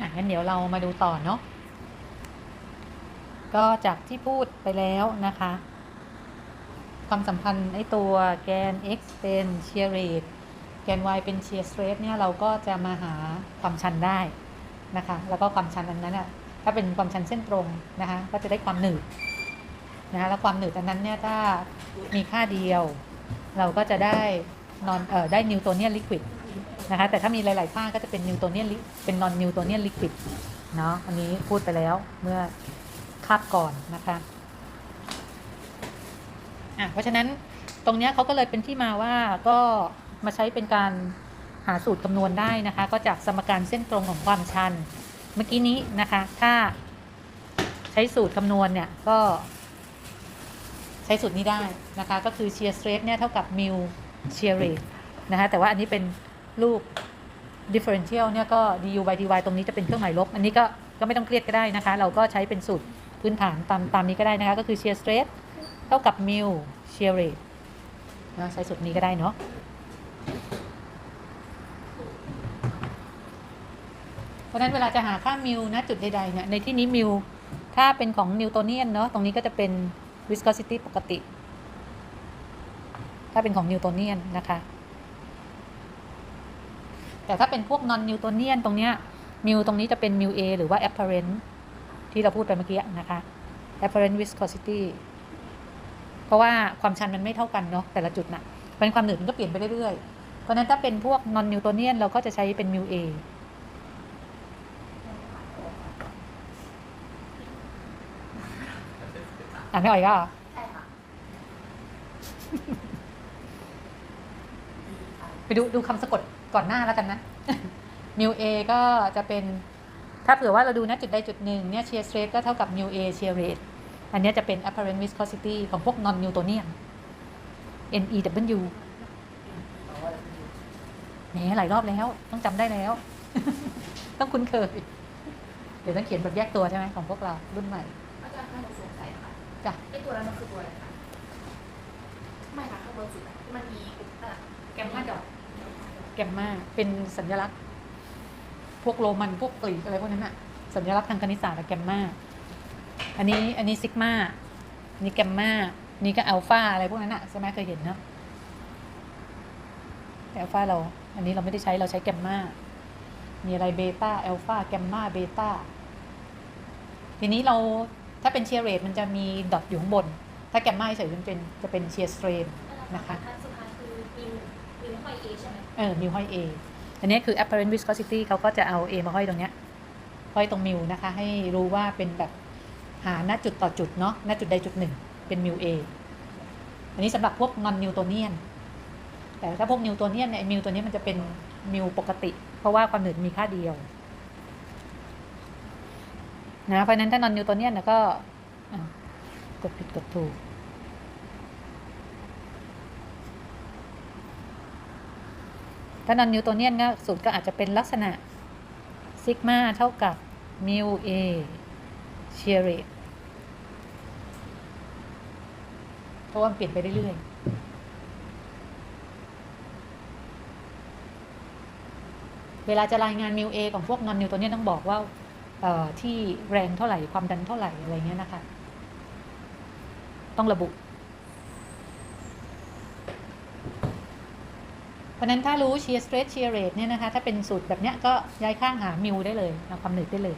อะงั้นเดี๋ยวเรามาดูต่อเนาะก็จากที่พูดไปแล้วนะคะ ความสัมพันธ์ไอตัวแกน x เป็น shear rate แกน y เป็น shear stress เนี่ยเราก็จะมาหาความชันได้นะคะ แล้วก็ความชันอันนั้นอะถ้าเป็นความชันเส้นตรงนะคะ ก็จะได้ความหนืดนะคะแล้วความหนืดอันนั้นเนี่ยถ้ามีค่าเดียว เราก็จะได้นอนเอ่อได้นิวโตเนียนลิควิด นะคะแต่ถ้ามีหลายๆค่าก็จะเป็นนิวโตเนียนลิเป็นนอนนิวโตเนียนลิควิดเนาะอันนี้พูดไปแล้วเมื่อคาบก่อนนะคะอะเพราะฉะนั้นตรงเนี้ยเขาก็เลยเป็นที่มาว่าก็มาใช้เป็นการหาสูตรคำนวณได้นะคะ ก็จากสมการเส้นตรงของความชัน เมื่อกี้นี้นะคะ ถ้าใช้สูตรคำนวณเนี่ยก็ใช้สูตรนี้ได้นะคะ ก็คือ shear stress เนี่ยเท่ากับ mu shear rate นะคะแต่ว่าอันนี้เป็น รูป differential เนี่ยก็ du by dy ตรงนี้จะเป็นเครื่องหมายลบ อันนี้ก็ก็ไม่ต้องเครียดก็ได้นะคะ เราก็ใช้เป็นสูตรพื้นฐานตามตามนี้ก็ได้นะคะ ก็คือ shear stress เท่ากับ mu shear rate นะใช้สูตรนี้ก็ได้เนาะเพราะฉะนั้นเวลาจะหาค่ามิวนะจุดใดๆเนี่ยในที่นี้มิวถ้าเป็นของนิวโตเนียนเนาะตรงนี้ก็จะเป็น viscosity ปกติ ถ้าเป็นของนิวโตเนียนนะคะ แต่ถ้าเป็นพวก non นิวโตเนียนตรงเนี้ยมิวตรงนี้จะเป็นมิว A หรือว่า apparent ที่เราพูดไปเมื่อกี้นะคะ apparent viscosity เพราะว่าความชันมันไม่เท่ากันเนาะแต่ละจุดน่ะเพราะฉะนั้นความหนืดมันก็เปลี่ยนไปเรื่อยๆ เพราะฉะนั้นถ้าเป็นพวก non นิวโตเนียนเราก็จะใช้เป็นมิว A อ่านไม่ออกอีก็ใช่ค่ะไปดูดูคำสะกด ก่อนหน้าแล้วกันนะมิว A ก็จะเป็นถ้าเผื่อว่าเราดูนะจุดใดจุดหนึ่งเนี่ย shear stress ก็เท่ากับ mu A shear rate อันเนี้ยจะเป็น apparent viscosity ของพวก non Newtonian N E W แหมหลายรอบแล้ว ต้องจำได้แล้ว ต้องคุ้นเคย เดี๋ยวต้องเขียนแบบแยกตัวใช่ไหมของพวกเรารุ่นใหม่อาจารย์คะหนูสงสัยค่ะจ้ะไอตัวนั้นมันคือตัวอะไรคะไม่ค่ะข้างบนสุดอะที่มันมีอะแกมมาดอท แกมมาเป็นสัญลักษณ์ พวกโรมันพวกกรีกอะไรพวกนั้นอะสัญลักษณ์ทางคณิตศาสตร์อะแกมมาอันนี้อันนี้ซิกมานี่แกมมานี่ก็อัลฟาอะไรพวกนั้นอะใช่ไหมเคยเห็นเนาะแต่อัลฟาเรา อันนี้เราไม่ได้ใช้เราใช้แกมมามีอะไรเบต้าอัลฟาแกมมาเบต้าทีนี้เราถ้าเป็นเชียร์เรทมันจะมีดอทอยู่ข้างบน ถ้าแกมมาเฉยๆมันเป็นจะเป็นเชียร์สเตรนนะคะ ขั้นสุดท้ายคือมิวมิวห้อย เอ่อมิวห้อย A อันนี้คือ apparent viscosity เขาก็จะเอา A มาห้อยตรงเนี้ยห้อยตรงมิวนะคะ ให้รู้ว่าเป็นแบบหาหน้าจุดต่อจุดเนาะหน้าจุดใดจุดหนึ่ง เป็นมิว A อันนี้สำหรับพวก non Newtonian แต่ถ้าพวก Newtonian เนี่ยมิวตัวนี้มันจะเป็นมิวปกติ เพราะว่าความหนืดมีค่าเดียวนะเพราะนั้นถ้า non Newtonian นะก็อะกดผิดกดถูก ถ้านอนนิวโตเนียนก็สูตรก็อาจจะเป็นลักษณะซิกมาเท่ากับมิวเอเชียร์เรตเพราะว่ามันเปลี่ยนไปเรื่อยๆเวลาจะรายงานมิวเอของพวกนอนนิวโตเนียนต้องบอกว่าที่แรงเท่าไหร่ความดันเท่าไหร่อะไรเงี้ยนะคะ ต้องระบุ เพราะนั้นถ้ารู้ shear stress shear rate เนี่ยนะคะถ้าเป็นสูตรแบบเนี้ยก็ย้ายข้างหามิวได้เลยเอาความหนืดได้เลย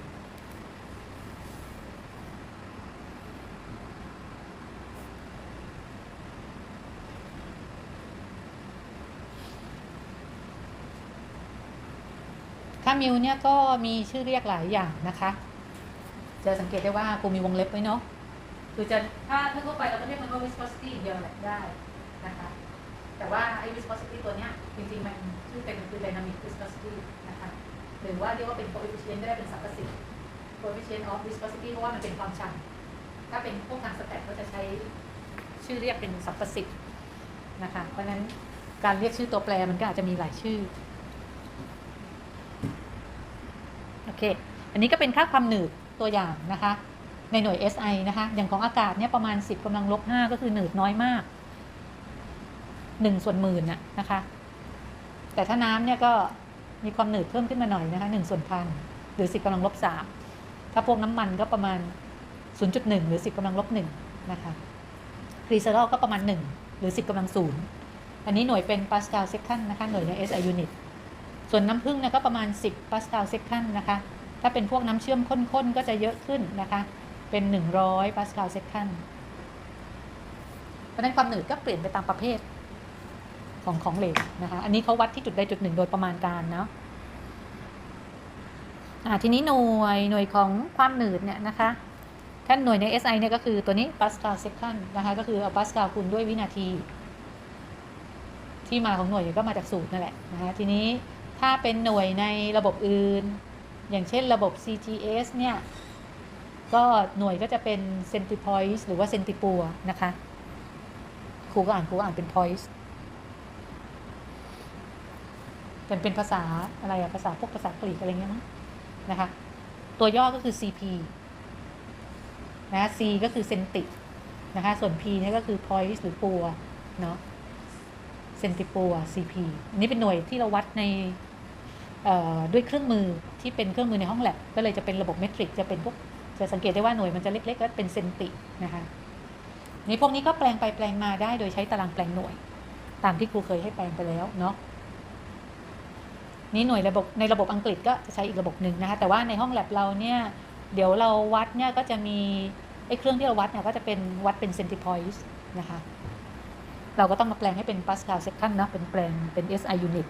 ค่ามิวเนี่ยก็มีชื่อเรียกหลายอย่างนะคะ จะสังเกตได้ว่าครูมีวงเล็บไว้เนาะคือจะถ้าถ้าทั่วไปเราก็เรียกมันว่า viscosity อย่างเดียวแหละได้นะคะ แต่ว่าไอ้ viscosity ตัวเนี้ย จริงๆ มันชื่อเต็มมันคือ dynamic viscosity นะคะหรือว่าเรียกว่าเป็น coefficient ก็ได้เป็นสรรพสิ่ง coefficient of viscosity เพราะว่ามันเป็นความชัน ถ้าเป็นพวกทางสแตทก็จะใช้ชื่อเรียกเป็นสรรพสิ่งนะคะ เพราะฉะนั้นการเรียกชื่อตัวแปรมันก็อาจจะมีหลายชื่อ โอเค อันนี้ก็เป็นค่าความหนืดตัวอย่างนะคะ ในหน่วย SI นะคะ อย่างของอากาศเนี่ยประมาณ 10กำลังลบ5ก็คือหนืดน้อยมาก1ส่วนหมื่นน่ะนะคะ แต่ถ้าน้ำเนี่ยก็มีความหนืดเพิ่มขึ้นมาหน่อยนะคะ1ส่วนพันหรือ 10กำลังลบ3ถ้าพวกน้ำมันก็ประมาณ 0.1 หรือ 10กำลังลบ1นะคะกรีเซอรอลก็ประมาณ 1 หรือ 10กำลัง0อันนี้หน่วยเป็นปาสกาลเซคันนะคะหน่วยใน SI unit ส่วนน้ำผึ้งเนี่ยก็ประมาณ 10ปาสกาลเซคันนะคะถ้าเป็นพวกน้ำเชื่อมข้นๆ ก็จะเยอะขึ้นนะคะ เป็น 100ปาสกาลเซคันเพราะนั้นความหนืดก็เปลี่ยนไปตามประเภท ของของเหลวนะคะ อันนี้เขาวัดที่จุดใดจุดหนึ่งโดยประมาณการเนาะอ่าทีนี้หน่วยหน่วยของความหนืดเนี่ยนะคะถ้าหน่วยใน SI เนี่ยก็คือตัวนี้ปาสกาลเซคันนะคะก็คือเอาปาสกาลคูณด้วยวินาที ที่มาของหน่วยก็มาจากสูตรนั่นแหละนะคะทีนี้ถ้าเป็นหน่วยในระบบอื่น อย่างเช่นระบบ CGS เนี่ยก็หน่วยก็จะเป็นเซนติพอยส์หรือว่าเซนติปัวนะคะครูก็อ่านครูก็อ่านเป็น poise เป็นเป็นภาษาอะไรอะภาษาพวกภาษากรีกอะไรเงี้ยมั้งนะคะ ตัวย่อก็คือ CP นะ C ก็คือเซนตินะคะ ส่วน P เนี่ยก็คือ poise หรือปัวเนาะเซนติปัว CP อันนี้เป็นหน่วยที่เราวัดในด้วยเครื่องมือที่เป็นเครื่องมือในห้องแลบก็เลยจะเป็นระบบเมตริกจะเป็นพวกจะสังเกตได้ว่าหน่วยมันจะเล็กๆก็เป็นเซนตินะคะนี่พวกนี้ก็แปลงไปแปลงมาได้โดยใช้ตารางแปลงหน่วย ตามที่ครูเคยให้แปลงไปแล้วเนาะ นี่หน่วยระบบในระบบอังกฤษก็จะใช้อีกระบบหนึ่งนะคะแต่ว่าในห้องแลบเราเนี่ยเดี๋ยวเราวัดเนี่ยก็จะมีไอ้เครื่องที่เราวัดเนี่ยก็จะเป็นวัดเป็นเซนติพอยส์นะคะเราก็ต้องมาแปลงให้เป็นปาสกาลเซคันนะเป็นแปลงเป็น SI unit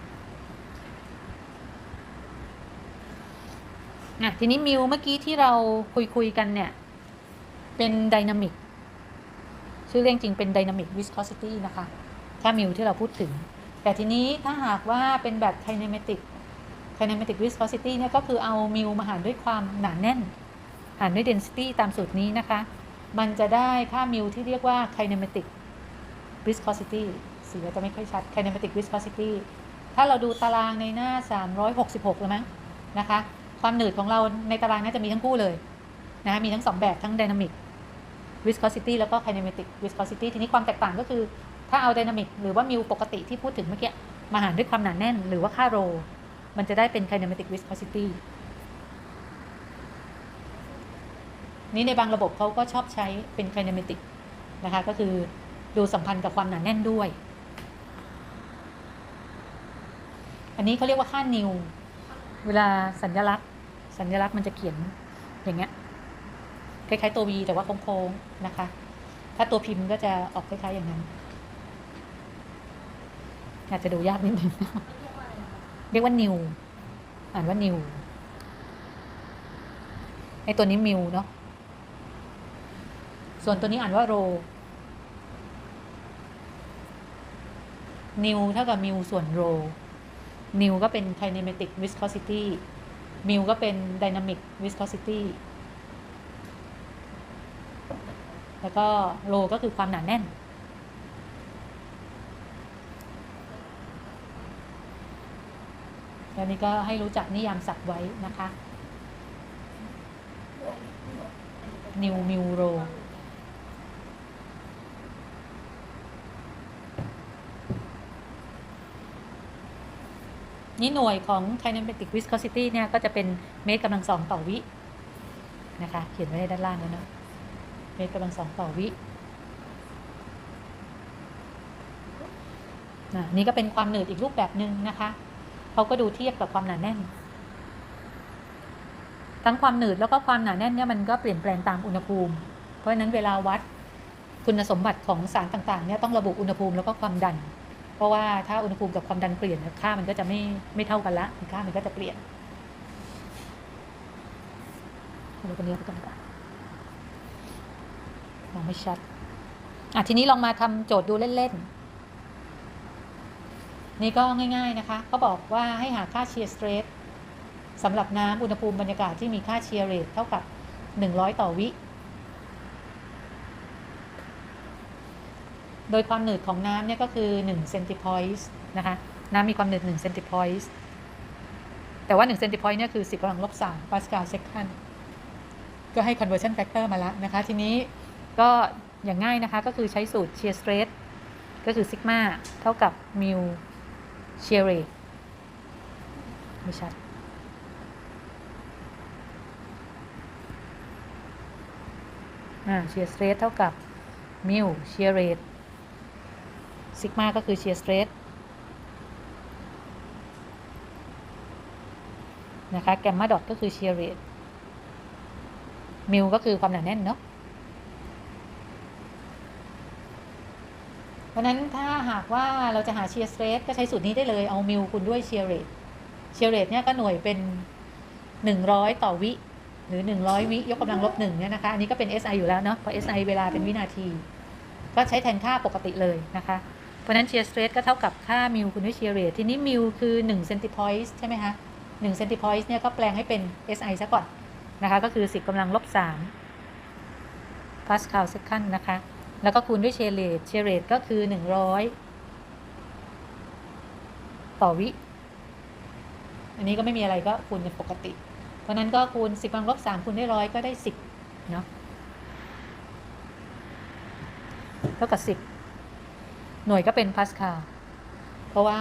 อะทีนี้มิวเมื่อกี้ที่เราคุยคุยกันเนี่ย เป็นไดนามิกชื่อเรียกจริงเป็นไดนามิกวิสคอ s ิตี้นะคะ ถ้ามิวที่เราพูดถึง แต่ทีนี้ถ้าหากว่าเป็นแบบไ k น n มติกไ k น n มติก วิสคอ s ิตี้เนี่ยก็คือเอามิวมาหารด้วยความหนาแน่น หารด้วย density ตามสูตรนี้นะคะ มันจะได้ค่ามิวที่เรียกว่า k น n มติกวิสคอ s ิตี้สีก็จะไม่ค่อยชัด k น n มติกวิสคอ s ิตี้ถ้าเราดูตารางในหน้า 366แล้วมั้งนะคะ ความหนืดของเราในตารางน่าจะมีทั้งคู่เลยนะคะมีทั้งสองแบบทั้ง dynamic viscosity แล้วก็ kinematic viscosity ทีนี้ความแตกต่างก็คือถ้าเอา dynamic หรือว่ามิวปกติที่พูดถึงเมื่อกี้มาหารด้วยความหนาแน่น หรือว่าค่าโร มันจะได้เป็น kinematic viscosity นี้ในบางระบบเขาก็ชอบใช้เป็น kinematic นะคะ ก็คือดูสัมพันธ์กับความหนาแน่นด้วย อันนี้เขาเรียกว่าค่านิว เวลาสัญลักษณ์ สัญลักษณ์มันจะเขียนอย่างเงี้ย คล้ายๆตัว V แต่ว่าโค้งๆนะคะ ถ้าตัวพิมพ์ก็จะออกคล้ายๆอย่างนั้น อาจจะดูยากนิดนึง เรียกว่านิวอ่านว่านิวไอตัวนี้มิวเนาะส่วนตัวนี้อ่านว่าโรนิวเท่ากับมิวส่วนโรนิวก็เป็น kinematic viscosity มิวก็เป็น dynamic viscosity แล้วก็โลก็คือความหนาแน่น แล้วนี้ก็ให้รู้จักนิยามศัพท์ไว้นะคะนิวมิวโรนี่หน่วยของ kinematic viscosity เนี่ย ก็จะเป็นเมตรกำลังสองต่อวิ นะคะ เขียนไว้ในด้านล่างแล้วเนอะเมตรกำลังสองต่อวินะนี่ก็เป็นความหนืดอีกรูปแบบหนึ่งนะคะ เขาก็ดูเทียบกับความหนาแน่น ทั้งความหนืดแล้วก็ความหนาแน่นเนี่ยมันก็เปลี่ยนแปลงตามอุณหภูมิ เพราะฉะนั้นเวลาวัดคุณสมบัติของสารต่างๆเนี่ยต้องระบุอุณหภูมิแล้วก็ความดัน เพราะว่าถ้าอุณหภูมิกับความดันเปลี่ยนค่ามันก็จะไม่ไม่เท่ากันละค่ามันก็จะเปลี่ยนดูตัวนี้ไปก่อนกว่ามองไม่ชัดอะทีนี้ลองมาทำโจทย์ดูเล่นๆ นี่ก็ง่ายๆนะคะเขาบอกว่าให้หาค่าเชียร์สเตรทสำหรับน้ำอุณหภูมิบรรยากาศที่มีค่าเชียร์เรทเท่ากับ 100 ต่อวิ โดยความหนืดของน้ำเนี่ยก็คือ1เซนติพอยส์นะคะ น้ำมีความหนืด1เซนติพอยส์แต่ว่า1เซนติพอยส์เนี่ยคือ 10กำลังลบ3ปาสกาลเซคันก็ให้ conversion factor มาแล้วนะคะ ทีนี้ก็อย่างง่ายนะคะ ก็คือใช้สูตร shear stress ก็คือซิกมาเท่ากับมิว เชียรีไม่ใช่เชียร์สเตรทเท่ากับมิวเชียร์เรทซิกมาก็คือเชียร์สเตรทนะคะแกมมาดอทก็คือเชียร์เรทมิวก็คือความหนาแน่นเนาะ เพราะนั้นถ้าหากว่าเราจะหาเชียร์สเตรทก็ใช้สูตรนี้ได้เลยเอามิวคูณด้วยเชียร์เรทเชียร์เรทเนี่ยก็หน่วยเป็น 100 ต่อวิหรือ 100 วิยกกำลังลบหนึ่งเนี่ยนะคะอันนี้ก็เป็น SI อยู่แล้วเนาะเพราะ SI เวลาเป็นวินาที ก็ใช้แทนค่าปกติเลยนะคะ เพราะนั้นเชียร์สเตรทก็เท่ากับค่ามิวคูณด้วยเชียร์เรททีนี้มิวคือ1เซนติพอยต์ใช่ไหมคะ1เซนติพอยต์เนี่ยก็แปลงให้เป็น SI ซะก่อนนะคะ ก็คือ 10กำลังลบ3พาสคาลเซคันนะคะ แล้วก็คูณด้วยเชเรทเชเรทก็คือ 100 ต่อวิ อันนี้ก็ไม่มีอะไรก็คูณเป็นปกติ เพราะนั้นก็คูณ 10กำลังลบ3คูณด้วยร้อยก็ได้ 10 เนาะเท่ากับ 10 หน่วยก็เป็นพาสคาลเพราะว่า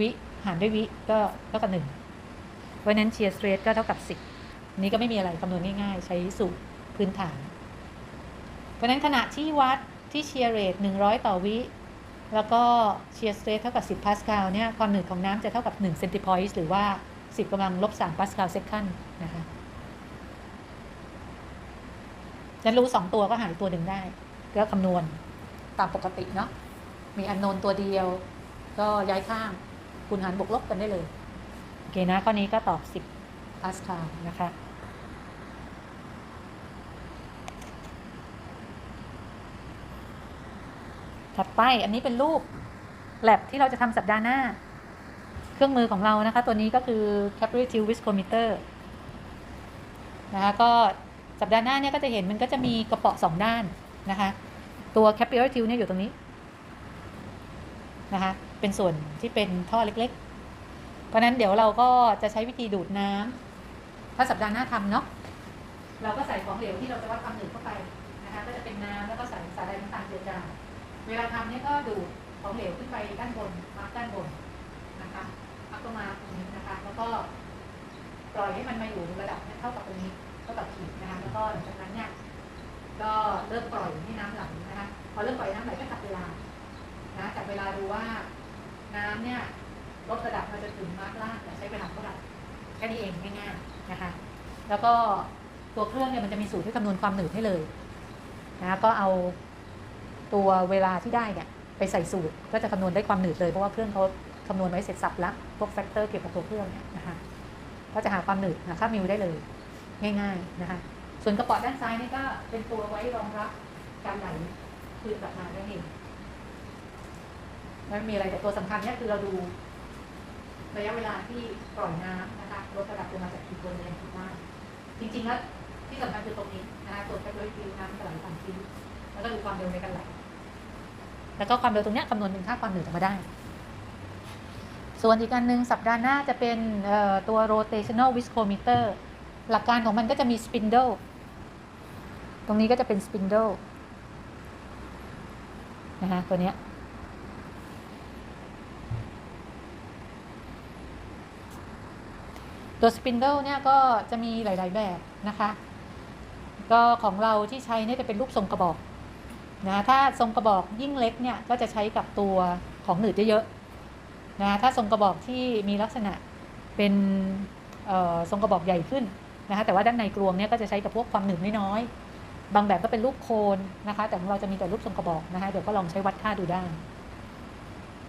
วิหารด้วยวิก็เท่ากับ 1 เพราะฉะนั้นเชียร์สเตรทก็เท่ากับ 10 นี้ก็ไม่มีอะไรคำนวณง่ายๆ ใช้สูตรพื้นฐาน เพราะฉะนั้นขณะที่วัดที่เชียร์เรท100 ต่อวิ แล้วก็เชียร์สเตรทเท่ากับ 10 พาสคาลเนี่ยความหนืดของน้ำจะเท่ากับ1เซนติพอยต์หรือว่า 10กำลังลบ3พาสคาลเซคันนะคะจะรู้ 2 ตัวก็หารตัวหนึ่งได้ก็คำนวณตามปกติเนาะมีอันโนนตัวเดียว ก็ย้ายข้างคูณหารบวกลบกันได้เลย โอเคนะข้อนี้ก็ตอบ 10พาสคาลนะคะ ถัดไปอันนี้เป็นรูปแลบที่เราจะทำสัปดาห์หน้า เครื่องมือของเรานะคะ ตัวนี้ก็คือ capillary viscometer นะคะก็สัปดาห์หน้าเนี่ยก็จะเห็นมันก็จะมีกระเป๋อสองด้านนะคะ ตัว capillary tube เนี่ยอยู่ตรงนี้นะคะเป็นส่วนที่เป็นท่อเล็กๆ เพราะฉะนั้นเดี๋ยวเราก็จะใช้วิธีดูดน้ำถ้าสัปดาห์หน้าทำเนาะเราก็ใส่ของเหลวที่เราจะวัดความหนืดเข้าไปนะคะก็จะเป็นน้ำแล้วก็ใส่สารใดน้ำตาลเจือจาง เวลาทำเนี่ยก็ดูดของเหลวขึ้นไปด้านบนมักด้านบนนะคะมักลงมาตรงนี้นะคะ แล้วก็ปล่อยให้มันมาอยู่ระดับเท่ากับตรงนี้เท่ากับขีดนะคะ แล้วก็หลังจากนั้นเนี่ยก็เริ่มปล่อยให้น้ำไหลนะคะ พอเริ่มปล่อยน้ำไหลก็จับเวลา นะจับเวลาดูว่าน้ำเนี่ยลดระดับมาจนถึงมาร์กล่างเนี่ใช้เวลาเท่าไหร่แค่นี้เองง่ายๆนะคะ แล้วก็ตัวเครื่องเนี่ยมันจะมีสูตรที่คำนวณความหนืดให้เลยนะก็เอา ตัวเวลาที่ได้เนี่ยไปใส่สูตรก็จะคำนวณได้ความหนืดเลยเพราะว่าเครื่องเขาคำนวณไว้เสร็จสับแล้วพวกแฟกเตอร์เกี่ยวกับตัวเครื่องเนี่ยนะคะก็จะหาความหนืดหาค่ามิวได้เลยง่าย ๆนะคะ ส่วนกระป๋อด้านซ้ายนี่ก็เป็นตัวไว้รองรับการไหลคืนกลับมาได้เองไม่มีอะไรแต่ตัวสำคัญเนี่ยคือเราดูระยะเวลาที่ปล่อยน้ำนะคะลดระดับลงมาจากขีดบนไปยังขีดล่างจริงๆแล้วที่สำคัญคือตรงนี้นะคะตัวแคปเจอร์คิวน้ำจะไหลผ่านคิ้วแล้วก็ดูความเร็วในการไหล แล้วก็ความเร็วตรงนี้คำนวณเป็นค่าความหนืดออกมาได้ ส่วนอีกอันหนึ่งสัปดาห์หน้าจะเป็นตัว rotational viscometer หลักการของมันก็จะมี spindle ตรงนี้ก็จะเป็น spindle นะคะตัวเนี้ยตัว spindle เนี่ยก็จะมีหลาย ๆ แบบนะคะ ก็ของเราที่ใช้เนี่ยจะเป็นรูปทรงกระบอก นะถ้าทรงกระบอกยิ่งเล็กเนี่ยก็จะใช้กับตัวของหนืดเยอะๆนะถ้าทรงกระบอกที่มีลักษณะเป็นทรงกระบอกใหญ่ขึ้นนะคะแต่ว่าด้านในกรวงเนี่ยก็จะใช้กับพวกความหนืดน้อยๆบางแบบก็เป็นรูปโคนนะคะ แต่ของเราจะมีแต่รูปทรงกระบอกนะคะเดี๋ยวก็ลองใช้วัดค่าดูได้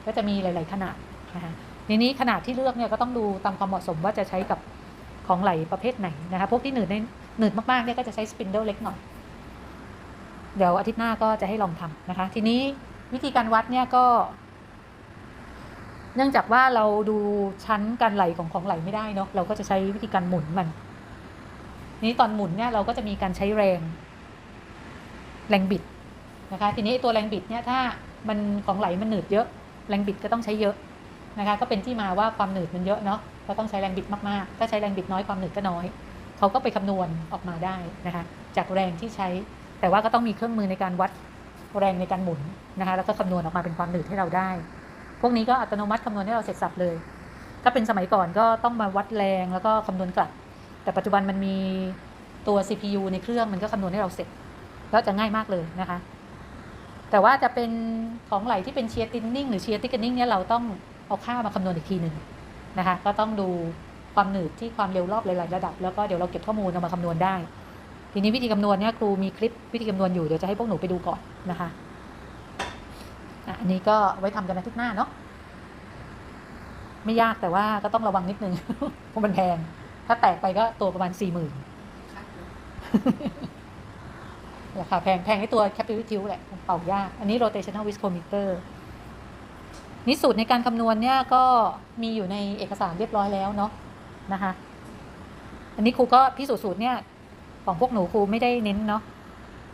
ก็จะมีหลาย ๆ ขนาดนะคะทีนี้ขนาดที่เลือกเนี่ยก็ต้องดูตามความเหมาะสมว่าจะใช้กับของไหลประเภทไหนนะคะพวกที่หนืดในหนืดมากๆเนี่ยก็จะใช้สปินเดิลเล็กหน่อย เดี๋ยวอาทิตย์หน้าก็จะให้ลองทำนะคะ ทีนี้วิธีการวัดเนี่ยก็ เนื่องจากว่าเราดูชั้นการไหลของของไหลไม่ได้เนาะเราก็จะใช้วิธีการหมุนมัน นี้ตอนหมุนเนี่ยเราก็จะมีการใช้แรง แรงบิดนะคะ ทีนี้ตัวแรงบิดเนี่ยถ้ามันของไหลมันหนืดเยอะ แรงบิดก็ต้องใช้เยอะนะคะ ก็เป็นที่มาว่าความหนืดมันเยอะเนาะก็ต้องใช้แรงบิดมากๆ ถ้าใช้แรงบิดน้อยความหนืดก็น้อย เขาก็ไปคำนวณออกมาได้นะคะ จากแรงที่ใช้ แต่ว่าก็ต้องมีเครื่องมือในการวัดแรงในการหมุนนะคะแล้วก็คำนวณออกมาเป็นความหนืดให้เราได้ พวกนี้ก็อัตโนมัติคำนวณให้เราเสร็จสับเลย ถ้าเป็นสมัยก่อนก็ต้องมาวัดแรงแล้วก็คำนวณกลับ แต่ปัจจุบันมันมีตัว CPU ในเครื่องมันก็คำนวณให้เราเสร็จ แล้วจะง่ายมากเลยนะคะ แต่ว่าจะเป็นของไหลที่เป็นเชียร์ตินนิ่งหรือเชียร์ติกนิ่งเนี่ยเราต้องเอาค่ามาคำนวณอีกทีหนึ่งนะคะ ก็ต้องดูความหนืดที่ความเร็วรอบหลายๆระดับ แล้วก็เดี๋ยวเราเก็บข้อมูลเอามาคำนวณได้ ทีนี้วิธีคำนวณเนี่ยครูมีคลิปวิธีคำนวณอยู่เดี๋ยวจะให้พวกหนูไปดูก่อนนะคะอะอันนี้ก็ไว้ทำกันในทุกหน้าเนาะไม่ยากแต่ว่าก็ต้องระวังนิดนึงเพราะมันแพง ถ้าแตกไปก็ตัวประมาณสี่หมื่นค่ะราคาแพงแพงให้ตัว capillary แหละเป่ายาก อันนี้ rotational viscometer นี่สูตรในการคำนวณเนี่ยก็มีอยู่ในเอกสารเรียบร้อยแล้วเนาะนะคะ อันนี้ครูก็พิสูจน์สูตรเนี่ย ของพวกหนูครูไม่ได้เน้นเนาะ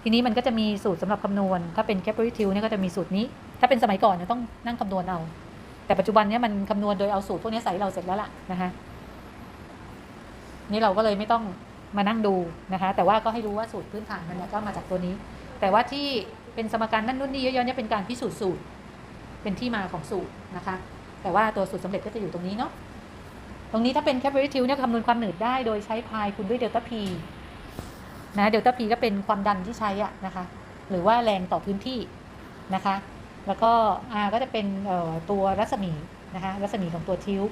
ทีนี้มันก็จะมีสูตรสำหรับคำนวณ ถ้าเป็น capillary เนี่ยก็จะมีสูตรนี้ ถ้าเป็นสมัยก่อนเนี่ยต้องนั่งคำนวณเอา แต่ปัจจุบันเนี่ยมันคำนวณโดยเอาสูตรพวกนี้ใส่เราเสร็จแล้วล่ะนะคะนี่เราก็เลยไม่ต้องมานั่งดูนะคะ แต่ว่าก็ให้รู้ว่าสูตรพื้นฐานมันเนี่ยก็มาจากตัวนี้ แต่ว่าที่เป็นสมการนั่นนู่นนี่เยอะๆเนี่ยเป็นการพิสูจน์สูตร เป็นที่มาของสูตรนะคะ แต่ว่าตัวสูตรสำเร็จก็จะอยู่ตรงนี้เนาะตรงนี้ถ้าเป็น capillary เนี่ยคำนวณความหนืดได้โดยใช้พายคูณด้วยเดลต้า p นะเดลต้า p ก็เป็นความดันที่ใช้อะนะคะ หรือว่าแรงต่อพื้นที่นะคะ แล้วก็ r ก็จะเป็นตัวรัศมีนะคะรัศมีของตัวทิว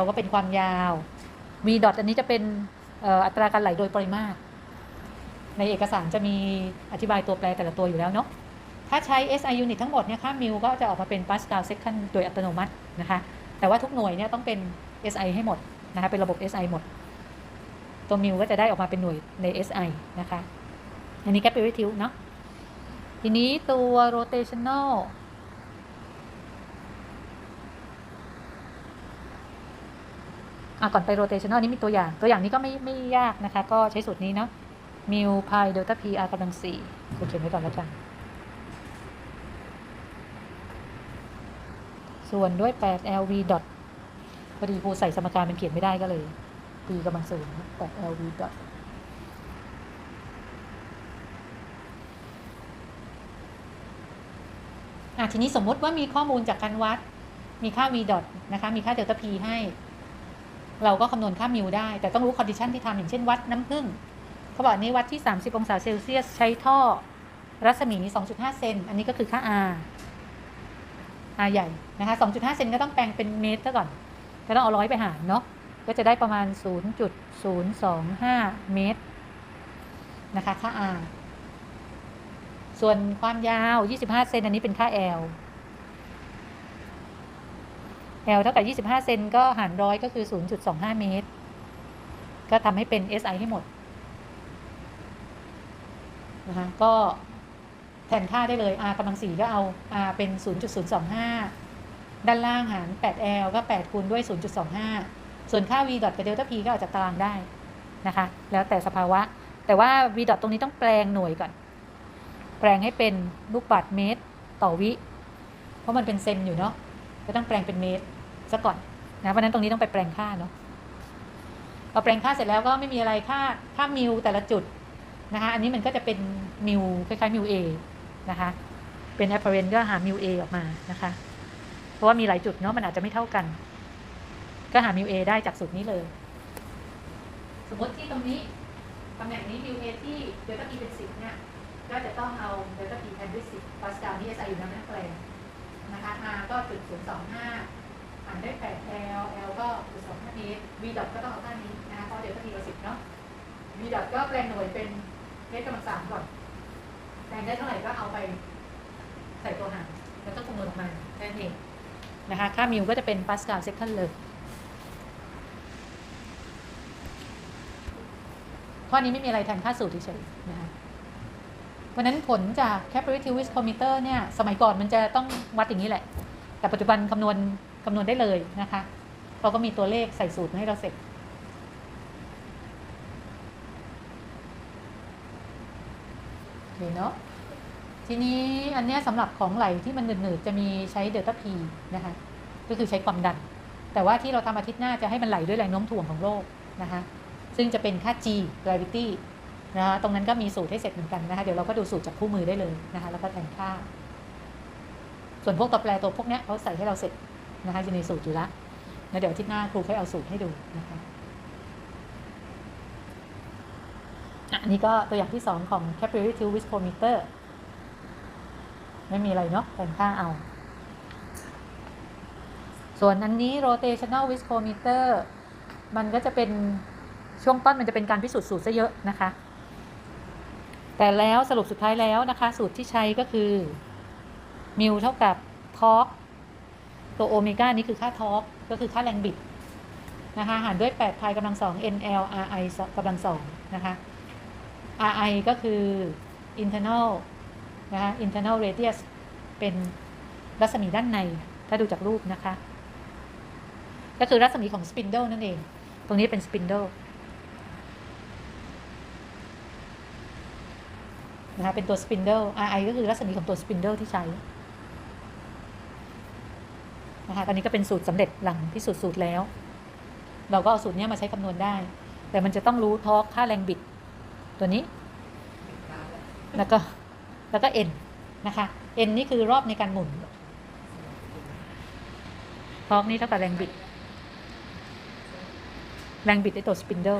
l ก็เป็นความยาว v dot อันนี้จะเป็นอัตราการไหลโดยปริมาตร ในเอกสารจะมีอธิบายตัวแปรแต่ละตัวอยู่แล้วเนาะถ้าใช้ SI unit ทั้งหมดเนี่ยค่ามิลก็จะออกมาเป็น Pascal second โดยอัตโนมัตินะคะ แต่ว่าทุกหน่วยเนี่ยต้องเป็น SI ให้หมดนะคะเป็นระบบ SI หมด ตัวมิลก็จะได้ออกมาเป็นหน่วยใน SI นะคะ อันนี้ capillary tilt เนาะ ทีนี้ตัว rotational อะก่อนไป rotational นี้มีตัวอย่าง ตัวอย่างนี้ก็ไม่ไม่ยากนะคะ ก็ใช้สูตรนี้เนาะ มิลพายเดลต้า p r กำลังสี่ครูเขียนไว้ก่อนแล้วกัน ส่วนด้วย8 lv dot พอดีครูใส่สมการมันเขียนไม่ได้ก็เลย ตีกำลังศูนย์8 lv dot อะทีนี้สมมติว่ามีข้อมูลจากการวัด มีค่า v dot นะคะ มีค่าเดลต้า p ให้ เราก็คำนวณค่ามิวได้ แต่ต้องรู้คอนดิชันที่ทำอย่างเช่นวัดน้ำผึ้งเขาบอกนี่วัดที่ 30 องศาเซลเซียส ใช้ท่อรัศมี2.5 เซน อันนี้ก็คือค่า r r ใหญ่นะคะ2.5 เซนก็ต้องแปลงเป็นเมตรซะก่อน ก็ต้องเอาร้อยไปหารเนาะ ก็จะได้ประมาณ 0.025 เมตรนะคะค่า r ส่วนความยาว 25 เซนอันนี้เป็นค่า l l เท่ากับ 25 เซนก็หารร้อยก็คือ 0.25 เมตร ก็ทำให้เป็น SI ให้หมดนะคะก็แทนค่าได้เลย r กำลังสี่ก็เอา r เป็น 0.025 ด้านล่างหาร 8l ก็ 8 คูณด้วย 0.25 ส่วนค่า v dot กับ delta p ก็เอาจากตารางได้นะคะ แล้วแต่สภาวะ แต่ว่า v dot ตรงนี้ต้องแปลงหน่วยก่อน แปลงให้เป็นลูกบาศก์เมตรต่อวิ เพราะมันเป็นเซนอยู่เนาะ ก็ต้องแปลงเป็นเมตรซะก่อนนะ เพราะนั้นตรงนี้ต้องไปแปลงค่าเนาะพอแปลงค่าเสร็จแล้วก็ไม่มีอะไรค่าค่ามิวแต่ละจุดนะคะ อันนี้มันก็จะเป็นมิวคล้ายๆมิว A นะคะ เป็น apparent ก็หามิว A ออกมานะคะ เพราะว่ามีหลายจุดเนาะมันอาจจะไม่เท่ากัน ก็หามิว A ได้จากสูตรนี้เลย สมมติที่ตรงนี้ตำแหน่งนี้มิว A ที่เดลต้า P เป็นสิบเนี่ยก็จะต้องเอาเดลต้า P แทนด้วยสิบปาสกาลที่ SI อยู่ในนั้นแปลงนะคะ R ก็จุดศูนย์สองห้าหารด้วย8 L L ก็คือ2 5เมตร V dot ก็ต้องเอาค่านี้นะคะเพราะเดี๋ยวก็ทีละสิบเนาะ V dot ก็แปลงหน่วยเป็นเมตรกำลังสามก่อนแปลงได้เท่าไหร่ก็เอาไปใส่ตัวหารแล้วก็คำนวณออกมาแค่นั้นเองนะคะ ค่ามิวก็จะเป็นปาสกาลเซคันเลย ข้อนี้ไม่มีอะไรแทนค่าสูตรเฉยๆนะคะเพราะนั้นผลจาก capillary viscometer เนี่ยสมัยก่อนมันจะต้องวัดอย่างนี้แหละ แต่ปัจจุบันคำนวณคำนวณได้เลยนะคะ เราก็มีตัวเลขใส่สูตรมาให้เราเสร็จ โอเคเนาะทีนี้อันเนี้ยสำหรับของไหลที่มันหนืดๆจะมีใช้เดลต้าพีนะคะ ก็คือใช้ความดัน แต่ว่าที่เราทำอาทิตย์หน้าจะให้มันไหลด้วยแรงโน้มถ่วงของโลกนะคะ ซึ่งจะเป็นค่า g gravity นะคะตรงนั้นก็มีสูตรให้เสร็จเหมือนกันนะคะเดี๋ยวเราก็ดูสูตรจากคู่มือได้เลยนะคะแล้วก็แทนค่า ส่วนพวกตัวแปรตัวพวกเนี้ยเขาใส่ให้เราเสร็จนะคะจะมีสูตรอยู่ล้วแล้วเดี๋ยวทิตย์หน้าครูค่อยเอาสูตรให้ดูนะคะอะอันนี้ก็ตัวอย่างที่สองของ capillary tube viscometer ไม่มีอะไรเนาะแต่งค่าเอา ส่วนอันนี้ rotational viscometer มันก็จะเป็น ช่วงต้นมันจะเป็นการพิสูจน์สูตรซะเยอะนะคะ แต่แล้วสรุปสุดท้ายแล้วนะคะ สูตรที่ใช้ก็คือมิวเท่ากับทอร์กตัวโอเมก้านี้คือค่าทอร์กก็คือค่าแรงบิดนะคะหารด้วย8พายกำลังสอง NL RI กำลังสองนะคะ RI ก็คือ internal นะคะ internal radius เป็นรัศมีด้านใน ถ้าดูจากรูปนะคะ ก็คือรัศมีของ spindle นั่นเอง ตรงนี้เป็น spindle นะคะเป็นตัว spindle RI ก็คือรัศมีของตัว spindle ที่ใช้นะคะตอนนี้ก็เป็นสูตรสำเร็จหลังพิสูจน์สูตรแล้ว เราก็เอาสูตรนี้มาใช้คำนวณได้ แต่มันจะต้องรู้ทอร์กค่าแรงบิด ตัวนี้ แล้วก็แล้วก็ n นะคะ n นี่คือรอบในการหมุนทอร์กนี่เท่ากับแรงบิด แรงบิดในตัวสปินเดิล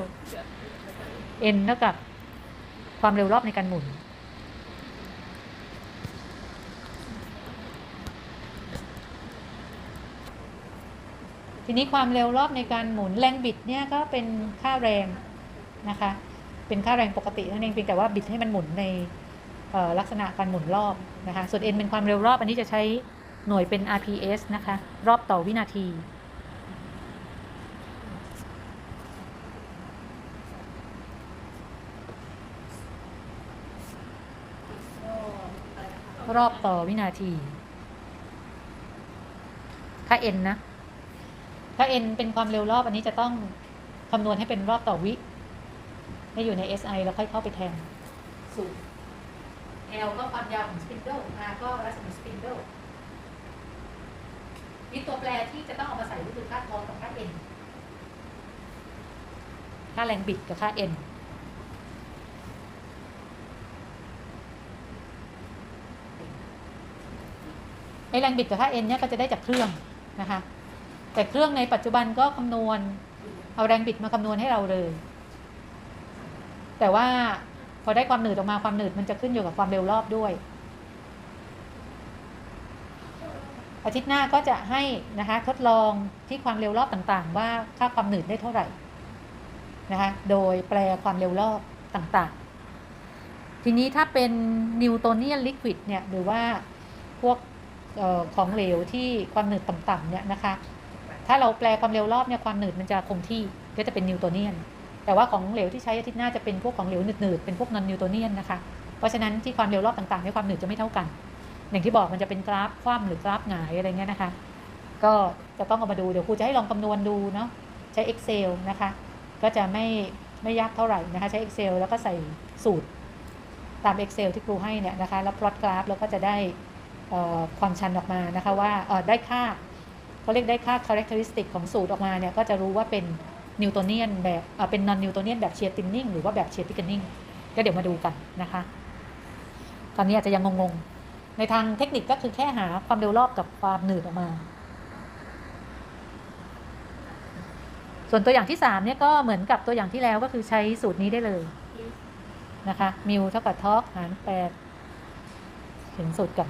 n เท่ากับความเร็วรอบในการหมุน ทีนี้ความเร็วรอบในการหมุนแรงบิดเนี่ยก็เป็นค่าแรงนะคะ เป็นค่าแรงปกตินั่นเองเพียงแต่ว่าบิดให้มันหมุนในลักษณะการหมุนรอบนะคะ ส่วน n เป็นความเร็วรอบอันนี้จะใช้หน่วยเป็น rps นะคะ รอบต่อวินาทีรอบต่อวินาทีค่า n นะ ถ้า n เป็นความเร็วรอบอันนี้จะต้องคำนวณให้เป็นรอบต่อวิให้อยู่ใน SI แล้วค่อยเข้าไปแทน สูตร L ก็ความยาวของ spindle R ก็รัศมี spindle มีตัวแปรที่จะต้องเอามาใส่ก็คือค่าทอกับค่า n ค่าแรงบิดกับค่า n ไอ้แรงบิดกับค่า n เนี่ยก็จะได้จากเครื่องนะคะ แต่เครื่องในปัจจุบันก็คำนวณ เอาแรงบิดมาคำนวณให้เราเลย แต่ว่าพอได้ความหนืดออกมาความหนืดมันจะขึ้นอยู่กับความเร็วรอบด้วย อาทิตย์หน้าก็จะให้นะคะทดลองที่ความเร็วรอบต่างๆ ว่าค่าความหนืดได้เท่าไหร่นะคะโดยแปลความเร็วรอบต่างๆ ทีนี้ถ้าเป็นนิวโตเนียนลิควิดเนี่ยหรือว่าพวกออของเหลวที่ความหนืดต่ำๆเนี่ยนะคะ ถ้าเราแปลความเร็วรอบเนี่ยความหนืดมันจะคงที่ก็จะเป็นนิวโตเนียน แต่ว่าของเหลวที่ใช้อาทิตย์หน้าจะเป็นพวกของเหลวหนืดๆเป็นพวกนอนนิวโตเนียนนะคะ เพราะฉะนั้นที่ความเร็วรอบต่างๆในยความหนืดจะไม่เท่ากัน อย่างที่บอกมันจะเป็นกราฟคว่ำหรือกราฟหงายอะไรเงี้ยนะคะ ก็จะต้องเอามาดูเดี๋ยวครูจะให้ลองคำนวณดูเนาะใช้ Excel นะคะ ก็จะไม่ไม่ยากเท่าไหร่นะคะ ใช้ Excel แล้วก็ใส่สูตรตาม Excel ที่ครูให้เนี่ยนะคะ แล้วพลอตกราฟแล้วก็จะได้ความชันออกมานะคะว่าเออได้ค่า เขาเรียกได้ค่า characteristic ของสูตรออกมาเนี่ยก็จะรู้ว่าเป็นนิวโตเนียนแบบเอ่อเป็น non นิวโตเนียนแบบเชียร์ตินนิ่งหรือว่าแบบเชียร์ติกันนิ่งก็เดี๋ยวมาดูกันนะคะ ตอนนี้อาจจะยังงงๆ ในทางเทคนิคก็คือแค่หาความเร็วรอบกับความหนืดออกมา ส่วนตัวอย่างที่3เนี่ยก็เหมือนกับตัวอย่างที่แล้วก็คือใช้สูตรนี้ได้เลยนะคะมิวเท่ากับทอร์กหาร8เขียนสูตรกัน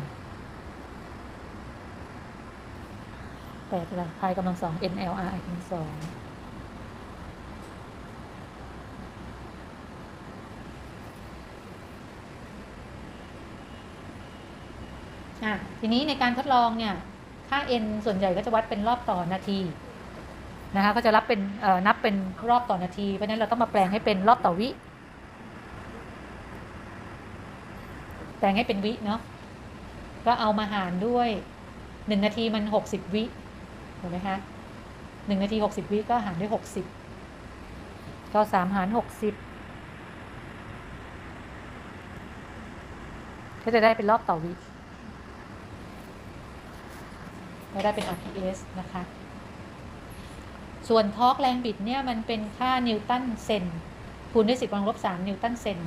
แปดละพายกำลังสอง NLR กำลังสองอะทีนี้ในการทดลองเนี่ย ค่า n ส่วนใหญ่ก็จะวัดเป็นรอบต่อนาทีนะคะก็จะรับเป็นนับเป็นรอบต่อนาที เพราะฉะนั้นเราต้องมาแปลงให้เป็นรอบต่อวิ แปลงให้เป็นวิเนาะก็เอามาหารด้วยหนึ่งนาทีมันหกสิบวิ ถูกไหมคะหนึ่งนาทีหกสิบวิก็หารด้วยหกสิบก็สามหารหกสิบก็จะได้เป็นรอบต่อวิก็ได้เป็น RPS นะคะ ส่วนทอร์กแรงบิดเนี่ย มันเป็นค่านิวตันเซนคูณด้วยสิบกำลังลบสามนิวตันเซน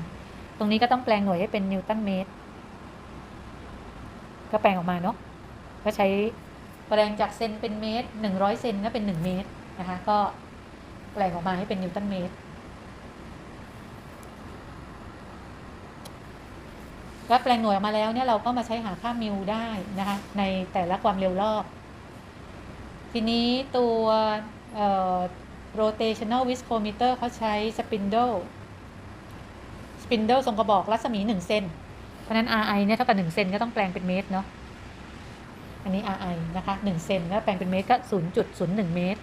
ตรงนี้ก็ต้องแปลงหน่วยให้เป็นนิวตันเมตร ก็แปลงออกมาเนาะ ก็ใช้ แปลงจากเซนเป็นเมตรหนึ่งร้อยเซนก็เป็นหนึ่งเมตรนะคะ ก็แปลงออกมาให้เป็นนิวตันเมตร แล้วแปลงหน่วยออกมาแล้วเนี่ยเราก็มาใช้หาค่ามิวได้นะคะ ในแต่ละความเร็วรอบ ทีนี้ตัว rotational viscometer เขาใช้ spindle spindle ทรงกระบอกรัศมี 1 เซน เพราะฉะนั้น RI เนี่ยเท่ากับ 1 เซนก็ต้องแปลงเป็นเมตรเนาะ อันนี้ RI นะคะ1เซนก็แปลงเป็นเมตรก็ 0.01 เมตร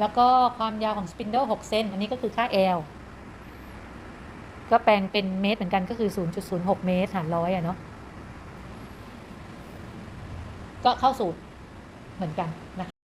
แล้วก็ความยาวของ spindle 6เซนอันนี้ก็คือค่า L ก็แปลงเป็นเมตรเหมือนกันก็คือ 0.06 เมตรหารร้อยอะเนาะก็เข้าสูตรเหมือนกันนะคะ